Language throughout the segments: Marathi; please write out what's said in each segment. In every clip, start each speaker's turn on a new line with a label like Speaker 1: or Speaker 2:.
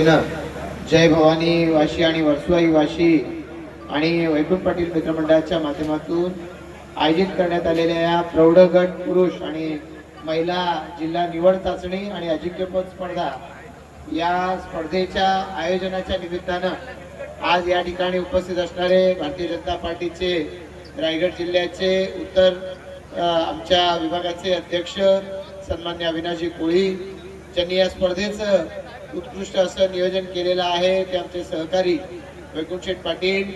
Speaker 1: वतीनं जय भवानी वाशी आणि वर्सुवाई वाशी आणि वैभव पाटील मित्रमंडळाच्या माध्यमातून आयोजित करण्यात आलेल्या या प्रौढ गट पुरुष आणि महिला जिल्हा निवड चाचणी आणि अजिंक्यपद स्पर्धा या स्पर्धेच्या आयोजनाच्या निमित्तानं आज या ठिकाणी उपस्थित असणारे भारतीय जनता पार्टीचे रायगड जिल्ह्याचे उत्तर आमच्या विभागाचे अध्यक्ष सन्मान्य अविनाशजी कोळी ज्यांनी या स्पर्धेचं उत्कृष्ट असं नियोजन केलेलं आहे. ते आमचे सहकारी वैकुंठशेठ पाटील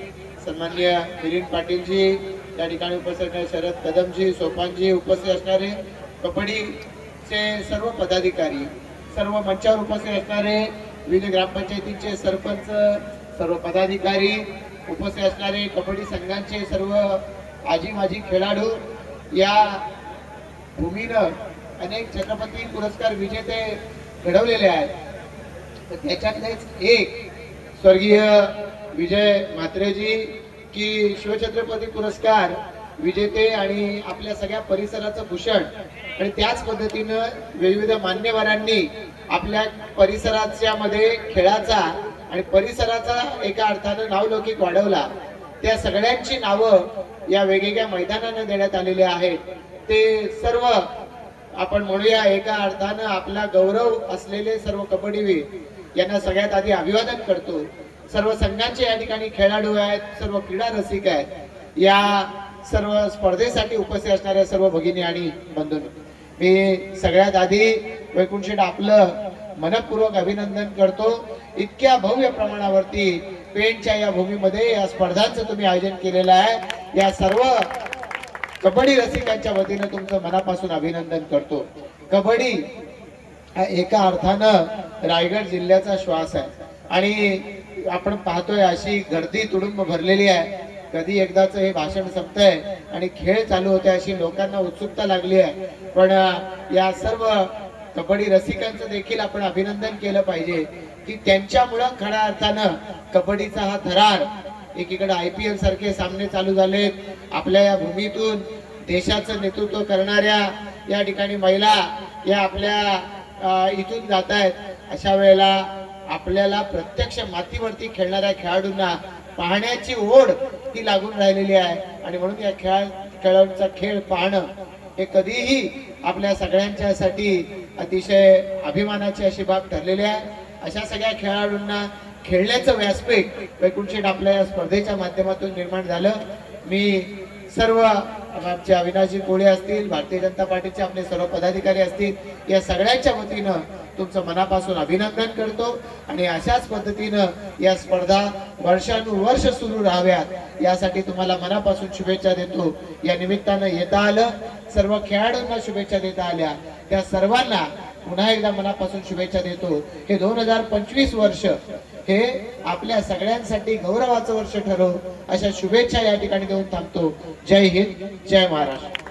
Speaker 1: सन्मान्य मिलिंद पाटीलजी या ठिकाणी उपस्थित असणारे शरद कदमजी सोपानजी उपस्थित असणारे कबड्डीचे सर्व पदाधिकारी सर्व मंचावर उपस्थित असणारे विविध ग्रामपंचायतीचे सरपंच सर्व पदाधिकारी उपस्थित असणारे कबड्डी संघांचे सर्व आजी माजी खेळाडू या भूमीनं अनेक छत्रपती पुरस्कार विजेते घडवलेले आहेत. तर त्याच्यातलेच एक स्वर्गीय विजय म्हात्रेजी की शिवछत्रपती पुरस्कार विजेते आणि आपल्या सगळ्या परिसराचं भूषण. आणि त्याच पद्धतीनं विविध मान्यवरांनी आपल्या परिसराच्या मध्ये खेळाचा आणि परिसराचा एका अर्थानं नावलौकिक वाढवला. त्या सगळ्यांची नावं या वेगवेगळ्या मैदानांना देण्यात आलेली आहेत. ते सर्व आपण म्हणूया एका अर्थानं आपला गौरव असलेले सर्व कबड्डीवीर यांना सगळ्यात आधी अभिवादन करतो. सर्व संघांचे या ठिकाणी खेळाडू आहेत सर्व क्रीडा रसिक आहेत. या सर्व स्पर्धेसाठी उपस्थित असणाऱ्या सर्व भगिनी आणि बंधून मी सगळ्यात आधी वैकुंठशेठ आपलं मनपूर्वक अभिनंदन करतो. इतक्या भव्य प्रमाणावरती पेंटच्या या भूमीमध्ये या स्पर्धांचं तुम्ही आयोजन केलेलं आहे. या सर्व कबड्डी रसिकांच्या वतीनं तुमचं मनापासून अभिनंदन करतो. कबड्डी हा एका अर्थानं रायगड जिल्ह्याचा श्वास आहे. आणि आपण पाहतोय अशी गर्दी तुडुंब भरलेली आहे. कधी एकदाच हे भाषण संपतंय आणि खेळ चालू होते अशी लोकांना उत्सुकता लागली आहे. पण या सर्व कबड्डी रसिकांचं देखील आपण अभिनंदन केलं पाहिजे की त्यांच्यामुळं खऱ्या अर्थानं कबड्डीचा हा थरार एकीकडे आय पी एल सारखे सामने चालू झालेत. आपल्या या भूमीतून देशाचं नेतृत्व करणाऱ्या या ठिकाणी महिला या आपल्या इथून जात आहेत. अशा वेळेला आपल्याला प्रत्यक्ष मातीवरती खेळणाऱ्या खेळाडूंना पाहण्याची ओढ ही लागून राहिलेली आहे. आणि म्हणून या खेळ खेळाडूंचा खेळ पाहणं हे कधीही आपल्या सगळ्यांच्यासाठी अतिशय अभिमानाची अशी बाब ठरलेली आहे. अशा सगळ्या खेळाडूंना खेळण्याचं व्यासपीठ वैकुंठशेठ आपल्या या स्पर्धेच्या माध्यमातून निर्माण झालं. मी सर्व आमचे अविनाशजी कोळे असतील भारतीय जनता पार्टीचे आपले सर्व पदाधिकारी असतील या सगळ्यांच्या वतीनं तुमचं मनापासून अभिनंदन करतो आणि अशाच पद्धतीनं या स्पर्धा वर्षानुवर्ष सुरू राहाव्यात यासाठी तुम्हाला मनापासून शुभेच्छा देतो. या निमित्तानं येता आलं. सर्व खेळाडूंना शुभेच्छा देता आल्या. त्या सर्वांना पुन्हा एकदा मनापासून शुभेच्छा देतो. हे दोन हजार पंचवीस वर्ष हे आपल्या सगळ्यांसाठी गौरवाचं वर्ष ठरो अशा शुभेच्छा या ठिकाणी देऊन थांबतो. जय हिंद जय महाराष्ट्र.